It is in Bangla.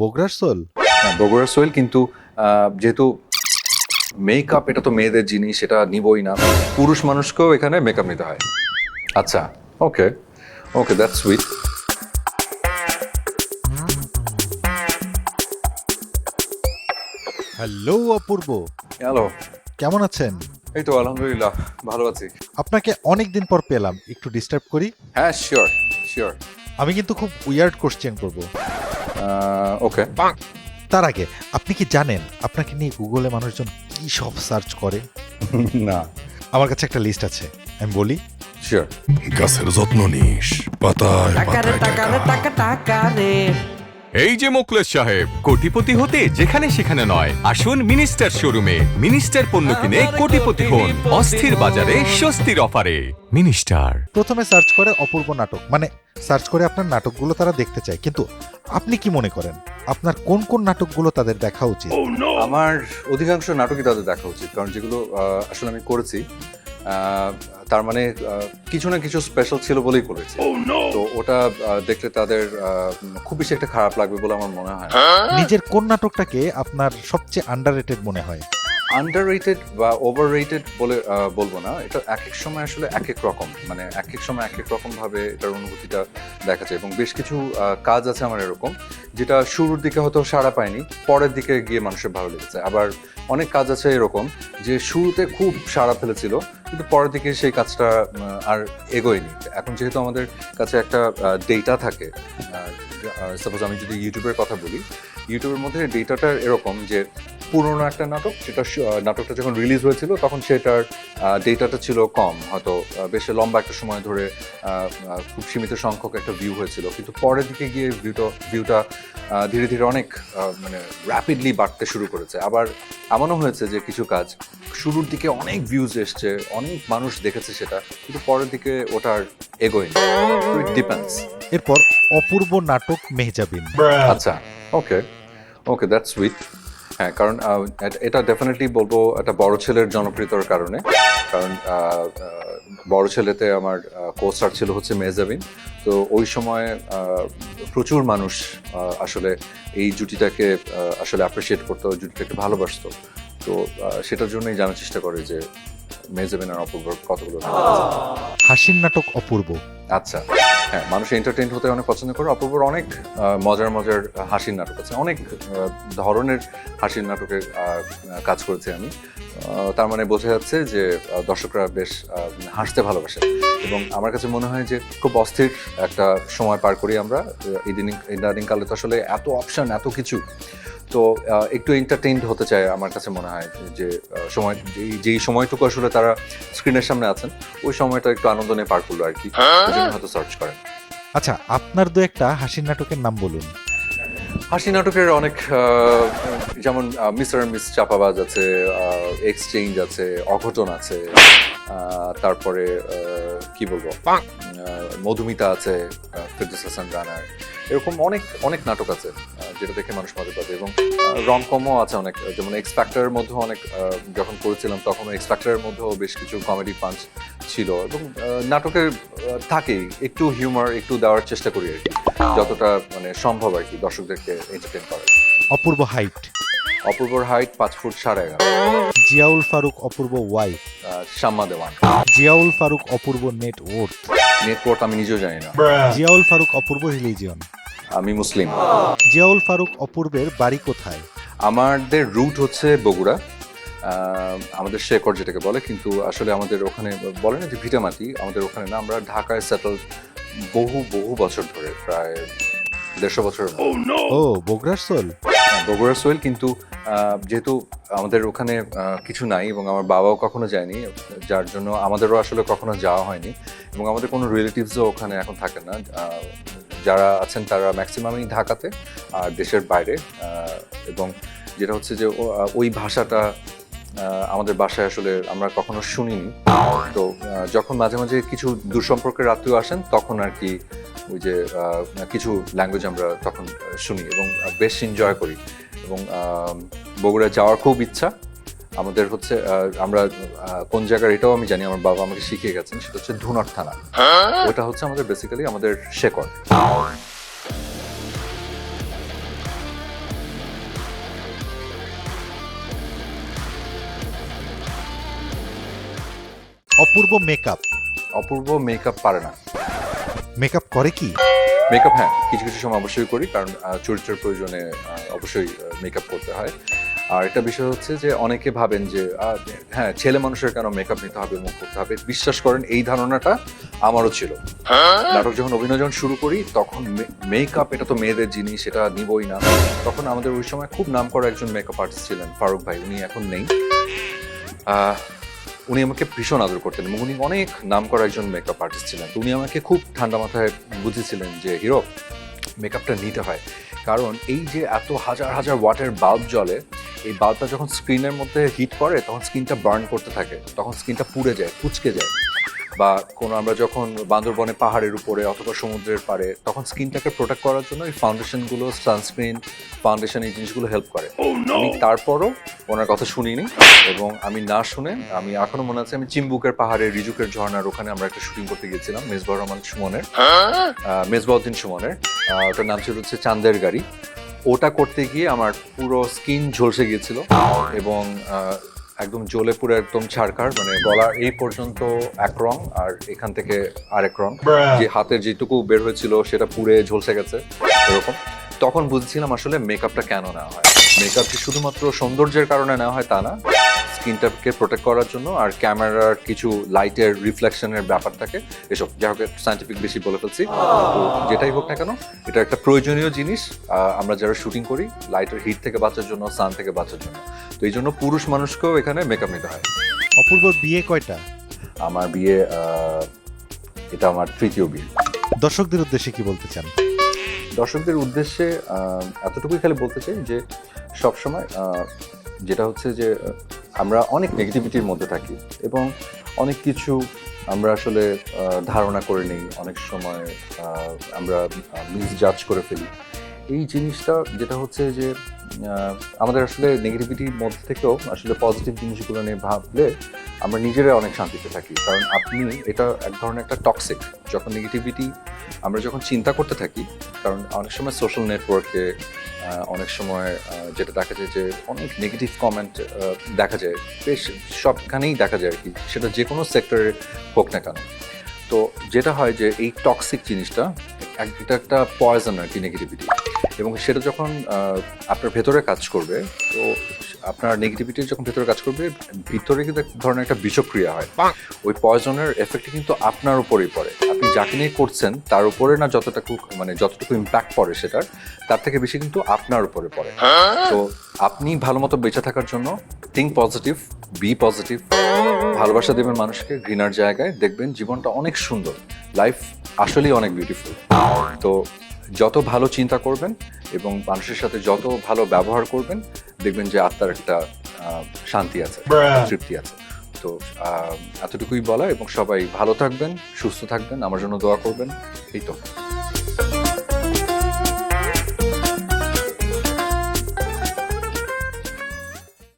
বগরার সোল? হ্যাঁ, বগুড়ার সোহেল কিন্তু যেহেতু মেকআপ এটা তো মেয়েদের জিনিস এটা নিবই না। পুরুষ মানুষকেও এখানে মেকআপ নিতে হয়। আচ্ছা okay okay that's sweet hello Apurba. Hello কেমন আছেন? এই তো আলহামদুলিল্লাহ ভালো আছি। আপনাকে অনেক দিন পর পেলাম একটু ডিস্টার্ব করি। হ্যাঁ শিওর শিওর আমি কিন্তু খুব উইয়ার্ড কোশ্চেন করব। ওকে তার আগে আপনি কি জানেন আপনাকে নিয়ে গুগলে মানুষজন কি সব সার্চ করে? না। আমার কাছে একটা লিস্ট আছে আমি বলি। শিওর গাছের যত্ন নিস পাতায় টাকা টাকারে টাকা। টাকা টাকারে। এই যে মোকলেশ সাহেব কোটিপতি হতে যেখানে সেখানে নয়। আসুন মিনিস্টার শোরুমে মিনিস্টার পণ্য কিনে কোটিপতি হন। অস্থির বাজারে স্বস্তির অফারে। মিনিস্টার। প্রথমে সার্চ করে অপূর্ব নাটক মানে সার্চ করে আপনার নাটকগুলো তারা দেখতে চায়। কিন্তু আপনি কি মনে করেন আপনার কোন কোন নাটকগুলো তাদের দেখা উচিত? আমার অধিকাংশ নাটকই তাদের দেখা উচিত কারণ যেগুলো আহ, আসলে আমি করেছি। তার মানে আহ, কিছু না কিছু স্পেশাল ছিল বলেই করেছে। তো ওটা আহ, দেখলে তাদের আহ, খুব বেশি একটা খারাপ লাগবে বলে আমার মনে হয়। নিজের কোন নাটকটাকে আপনার সবচেয়ে আন্ডার মনে হয়? আন্ডার রেটেড বা ওভার রেটেড বলে বলব না। এটা এক এক সময় আসলে এক এক রকম। মানে এক এক সময় এক এক রকম ভাবে এটার অনুভূতিটা দেখা যায়। এবং বেশ কিছু কাজ আছে আমার এরকম, যেটা শুরুর দিকে হয়তো সাড়া পায়নি, পরের দিকে গিয়ে মানুষের ভালো লেগেছে। আবার অনেক কাজ আছে এরকম, যে শুরুতে খুব সাড়া ফেলেছিল, কিন্তু পরের দিকে সেই কাজটা আর এগোয়নি। এখন যেহেতু আমাদের কাছে একটা ডেটা থাকে সাপোজ আমি যদি ইউটিউবের কথা বলি, ইউটিউবের মধ্যে ডেটাটা এরকম যে পুরোনো একটা নাটক যেটা নাটকটা যখন রিলিজ হয়েছিল তখন সেটার ডেটাটা ছিল কম। হয়তো বেশ লম্বা একটা সময় ধরে খুব সীমিত সংখ্যক একটা ভিউ হয়েছিল। কিন্তু পরের দিকে গিয়ে ভিউটা ভিউটা ধীরে ধীরে অনেক আহ, মানে র্যাপিডলি বাড়তে শুরু করেছে। আবার এমনও হয়েছে যে কিছু কাজ শুরুর দিকে অনেক ভিউজ এসছে অনেক মানুষ দেখেছে সেটা কিন্তু পরের দিকে ওটার এগোয়নি। ইট ডিপেন্ডস এরপর অপূর্ব নাটক মেহজাবিন। আচ্ছা ওকে ওকে দ্যাটস সুইট হ্যাঁ কারণ এটা- ডেফিনেটলি বলব একটা বড় ছেলের জনপ্রিয়তার কারণে। কারণ বড় ছেলেতে আমার কোস্টার ছিল হচ্ছে মেজাবিন তো ওই সময় প্রচুর মানুষ আসলে এই জুটিটাকে আসলে অ্যাপ্রিসিয়েট করতো জুটিটাকে ভালোবাসতো। তো সেটার জন্যই জানার চেষ্টা করে যে মেজাবিন আর অপূর্ব কতগুলো হাসির নাটক অপূর্ব। আচ্ছা। হ্যাঁ মানুষ এন্টারটেইন হতে অনেক পছন্দ করে। অপূর্বর অনেক মজার মজার হাসির নাটক আছে। অনেক ধরনের হাসির নাটকের কাজ করেছি আমি। তার মানে বোঝা যাচ্ছে যে দর্শকরা বেশ হাসতে ভালোবাসে। এবং আমার কাছে মনে হয় যে, খুব অস্থির একটা সময় পার করি আমরা। ইদানিং ইদানিং কালে তো আসলে এত অপশন এত কিছু তো একটু এন্টারটেইনড হতে চায় আমার কাছে মনে হয় যে সময় যেই যেই সময়টুকু আসলে তারা স্ক্রিনের সামনে আছেন ওই সময়টা একটু আনন্দ নিয়ে পার করল আর কি। হয়তো সার্চ করেন। আচ্ছা আপনার দু একটা হাসির নাটকের নাম বলুন। হাসি নাটকের অনেক আহ, যেমন মিস্টার মিস চাপাবাজ আছে এক্সচেঞ্জ আছে অঘটন আছে আহ, তারপরে আহ, কি বলব? মধুমিতা আছে ফেরদৌস হাসান রানার। এরকম অনেক অনেক নাটক আছে যেটা দেখে মানুষ মজা পাবে। এবং রমকমও আছে অনেক যেমন এক্স ফ্যাক্টরের মধ্যেও অনেক যখন করেছিলাম তখন এক্স ফ্যাক্টরের মধ্যেও বেশ কিছু কমেডি পাঞ্চ ছিল। এবং নাটকের থাকেই একটু হিউমার একটু দেওয়ার চেষ্টা করি আর কি। যতটা মানে সম্ভব আর কি দর্শকদেরকে এন্টারটেন করার। অপূর্ব হাইট অপূর্বর হাইট পাঁচ ফুট সাড়ে এগারো। Ziaul Faruk Apurba wife Shamma Dewan. Ziaul Faruk Apurba net worth network আমি নিজেও জানি না। জিয়াউল ফারুক অপূর্ব রিলিজিয়ন আমি মুসলিম। জিয়াউল ফারুক অপূর্বের বাড়ি কোথায়? আমাদের রুট হচ্ছে বগুড়া। আহ, আমাদের শেকর যেটাকে বলে কিন্তু আসলে আমাদের ওখানে বলে না যে ভিটামাটি আমাদের ওখানে না আমরা ঢাকায় সেটেল বহু বহু বছর ধরে প্রায় দেড়শো বছর ও বগরার সোল? বগুড়ার সোয়েল, কিন্তু যেহেতু আমাদের ওখানে কিছু নাই এবং আমার বাবাও কখনো যায়নি, যার জন্য আমাদেরও আসলে কখনো যাওয়া হয়নি এবং আমাদের কোনো রিলেটিভসও ওখানে এখন থাকে না। যারা আছেন তারা ম্যাক্সিমামই ঢাকাতে আর দেশের বাইরে। এবং যেটা হচ্ছে যে ওই ভাষাটা আমাদের বাসায় আসলে আমরা কখনো শুনিনি। তো যখন মাঝে মাঝে কিছু দূরসম্পর্কের আত্মীয় আসেন, তখন আর কি ওই যে কিছু ল্যাঙ্গুয়েজ আমরা তখন শুনি এবং বেশ এনজয় করি। এবং বগুড়া যাওয়ার খুব ইচ্ছা। আমাদের হচ্ছে আমরা কোন জায়গার এটাও আমি জানি আমার বাবা আমাকে শিখিয়ে গেছেন সেটা হচ্ছে ধুনট থানা। হ্যাঁ? ওটা হচ্ছে আমাদের বেসিক্যালি আমাদের শেকর অপূর্ব মেকআপ অপূর্ব মেকআপ পারে না। মেকআপ করে কি? মেকআপ হ্যাঁ কিছু কিছু সময় অবশ্যই করি, কারণ চরিত্রের প্রয়োজনে অবশ্যই মেকআপ করতে হয়। আর একটা বিষয় হচ্ছে যে, অনেকে ভাবেন যে হ্যাঁ ছেলে মানুষের কেন মেকআপ নিতে হবে, মুখ করতে হবে? বিশ্বাস করেন, এই ধারণাটা আমারও ছিল। নাটক যখন অভিনয় শুরু করি, তখন মেকআপ এটা তো মেয়েদের জিনিস সেটা নিবই না। তখন আমাদের ওই সময় খুব নাম করা একজন মেকআপ আর্টিস্ট ছিলেন, ফারুক ভাই, উনি এখন নেই। উনি আমাকে ভীষণ আদর করতেন এবং উনি অনেক নাম করা একজন মেকআপ আর্টিস্ট ছিলেন। উনি আমাকে খুব ঠান্ডা মাথায় বুঝেছিলেন যে, হিরো মেকআপটা নিতে হয়। কারণ এই যে এত হাজার হাজার ওয়াটের বাল্ব জ্বলে, এই বাল্বটা যখন স্ক্রিনের মধ্যে হিট করে, তখন স্কিনটা বার্ন করতে থাকে। তখন স্কিনটা পুড়ে যায় কুচকে যায়। বা কোনো আমরা যখন বান্দরবনে পাহাড়ের উপরে অথবা সমুদ্রের পাড়ে তখন স্কিনটাকে প্রোটেক্ট করার জন্য এই ফাউন্ডেশনগুলো সানস্ক্রিন ফাউন্ডেশন এই জিনিসগুলো হেল্প করে। আমি তারপরও ওনার কথা শুনিনি এবং আমি না শুনে আমি এখনও মনে আছে আমি চিম্বুকের পাহাড়ে রিজুকের ঝর্ণার ওখানে আমরা একটা শুটিং করতে গিয়েছিলাম মেজবাহ রহমান সুমনের। আহ, মেজবাউদ্দিন সুমনের। ওটার নাম ছিল হচ্ছে চান্দের গাড়ি। ওটা করতে গিয়ে আমার পুরো স্কিন ঝলসে গিয়েছিল এবং একদম জ্বলে পুরো একদম ছাড়কার মানে গলার এই পর্যন্ত এক রং আর এখান থেকে আরেক রং। যে হাতের যেটুকু বের হয়েছিল সেটা পুরে ঝলসে গেছে এরকম। তখন বুঝছিলাম আসলে মেকআপটা কেন নেওয়া হয়। মেকআপ শুধুমাত্র সৌন্দর্যের কারণে নেওয়া হয় তা না। স্কিনটাকে প্রোটেক্ট করার জন্য আর ক্যামেরার কিছু লাইটের রিফ্লেকশনের ব্যাপার থাকে এসব যা হোক সাইন্টিফিক বেশি বলে ফেলছি। তো যেটাই হোক না কেন এটা একটা প্রয়োজনীয় জিনিস আমরা যারা শুটিং করি লাইটের হিট থেকে বাঁচার জন্য সান থেকে বাঁচার জন্য। তো এই জন্য পুরুষ মানুষকেও এখানে মেকআপ নিতে হয়। অপূর্বর বিয়ে কয়টা? আমার বিয়ে এটা আমার তৃতীয় বিয়ে। দর্শকদের উদ্দেশ্যে কি বলতে চান? দর্শকদের উদ্দেশ্যে এতটুকুই খালি বলতে চাই যে সবসময় যেটা হচ্ছে যে আমরা অনেক নেগেটিভিটির মধ্যে থাকি এবং অনেক কিছু আমরা আসলে ধারণা করে নিই, অনেক সময় আমরা মিসজাজ করে ফেলি। এই জিনিসটা যেটা হচ্ছে যে আমাদের আসলে নেগেটিভিটির মধ্যে থেকেও আসলে পজিটিভ জিনিসগুলো নিয়ে ভাবলে আমরা নিজেরা অনেক শান্তিতে থাকি। কারণ আপনি এটা এক ধরনের একটা টক্সিক যখন নেগেটিভিটি আমরা যখন চিন্তা করতে থাকি, কারণ অনেক সময় সোশ্যাল নেটওয়ার্কে অনেক সময় যেটা দেখা যায় যে অনেক নেগেটিভ কমেন্ট দেখা যায়, বেশ সবখানেই দেখা যায় আর কি। সেটা যে কোনো সেক্টরে হোক না কেন। তো যেটা হয় যে এই টক্সিক জিনিসটা এক- এটা একটা পয়জন আর কি নেগেটিভিটি এবং সেটা যখন আপনার ভেতরে কাজ করবে তো আপনার নেগেটিভিটি যখন ভেতরে কাজ করবে ভিতরে কিন্তু এক ধরনের একটা বিষক্রিয়া হয়। ওই পয়জনের এফেক্ট কিন্তু আপনার উপরেই পড়ে। আপনি যাকে নিয়ে করছেন তার উপরে না যতটুকু মানে যতটুকু ইম্প্যাক্ট পড়ে সেটার তার থেকে বেশি কিন্তু আপনার উপরে পড়ে। তো আপনি ভালো মতো বেঁচে থাকার জন্য থিঙ্ক পজিটিভ বি পজিটিভ ভালোবাসা দেবেন মানুষকে ঘৃণার জায়গায় দেখবেন জীবনটা অনেক সুন্দর লাইফ আসলেই অনেক বিউটিফুল তো যত ভালো চিন্তা করবেন এবং মানুষের সাথে যত ভালো ব্যবহার করবেন দেখবেন যে আত্মার একটা শান্তি আছে তৃপ্তি আছে। তো এতটুকুই বলা এবং সবাই ভালো থাকবেন, সুস্থ থাকবেন, আমার জন্য দোয়া করবেন, এই তো।